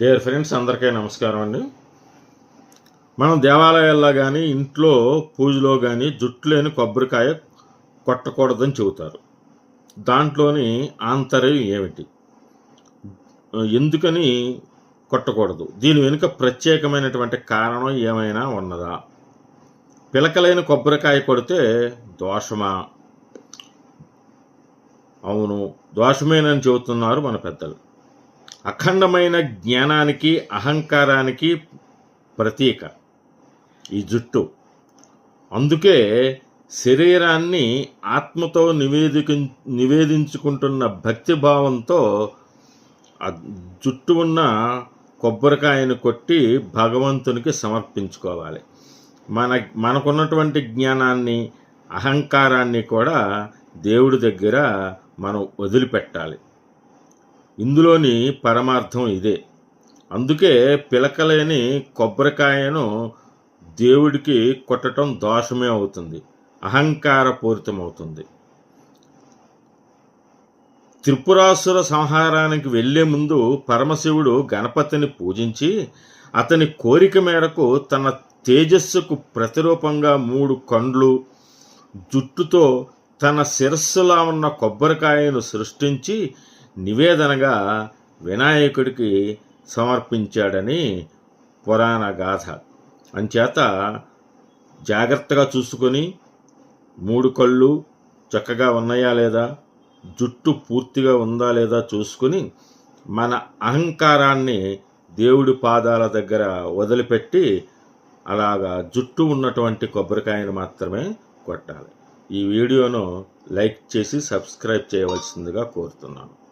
Dear friends అందరికీ నమస్కారం అండి. మనం దేవాలయాల్లో కానీ ఇంట్లో పూజలో కానీ జుట్టు లేని కొబ్బరికాయ కొట్టకూడదని చెబుతారు. దాంట్లోని ఆంతర్యం ఏమిటి? ఎందుకని కొట్టకూడదు? దీని వెనుక ప్రత్యేకమైనటువంటి కారణం ఏమైనా ఉన్నదా? పిలకలైన కొబ్బరికాయ కొడితే దోషమా? అవును దోషమేనని చెబుతున్నారు మన పెద్దలు. అఖండమైన జ్ఞానానికి అహంకారానికి ప్రతీక ఈ జుట్టు. అందుకే శరీరాన్ని ఆత్మతో నివేదిక నివేదించుకుంటున్న భక్తి భావంతో ఆ జుట్టు ఉన్న కొబ్బరికాయను కొట్టి భగవంతునికి సమర్పించుకోవాలి. మన మనకున్నటువంటి జ్ఞానాన్ని అహంకారాన్ని కూడా దేవుడి దగ్గర మనం వదిలిపెట్టాలి. ఇందులోని పరమార్థం ఇదే. అందుకే పిలకలేని కొబ్బరికాయను దేవుడికి కొట్టడం దోషమే అవుతుంది. అహంకారపూరితమవుతుంది. త్రిపురాసుర సంహారానికి వెళ్ళే ముందు పరమశివుడు గణపతిని పూజించి అతని కోరిక మేరకు తన తేజస్సుకు ప్రతిరూపంగా మూడు కండ్లు జుట్టుతో తన శిరస్సులా ఉన్న కొబ్బరికాయను సృష్టించి నివేదనగా వినాయకుడికి సమర్పించాడని పురాణ గాథ. అంచేత జాగ్రత్తగా చూసుకొని మూడు కళ్ళు చక్కగా ఉన్నాయా లేదా? జుట్టు పూర్తిగా ఉందా లేదా చూసుకుని మన అహంకారాన్ని దేవుడి పాదాల దగ్గర వదిలిపెట్టి అలాగా జుట్టు ఉన్నటువంటి కొబ్బరికాయను మాత్రమే కొట్టాలి. ఈ వీడియోను లైక్ చేసి సబ్స్క్రైబ్ చేయవలసిందిగా కోరుతున్నాను.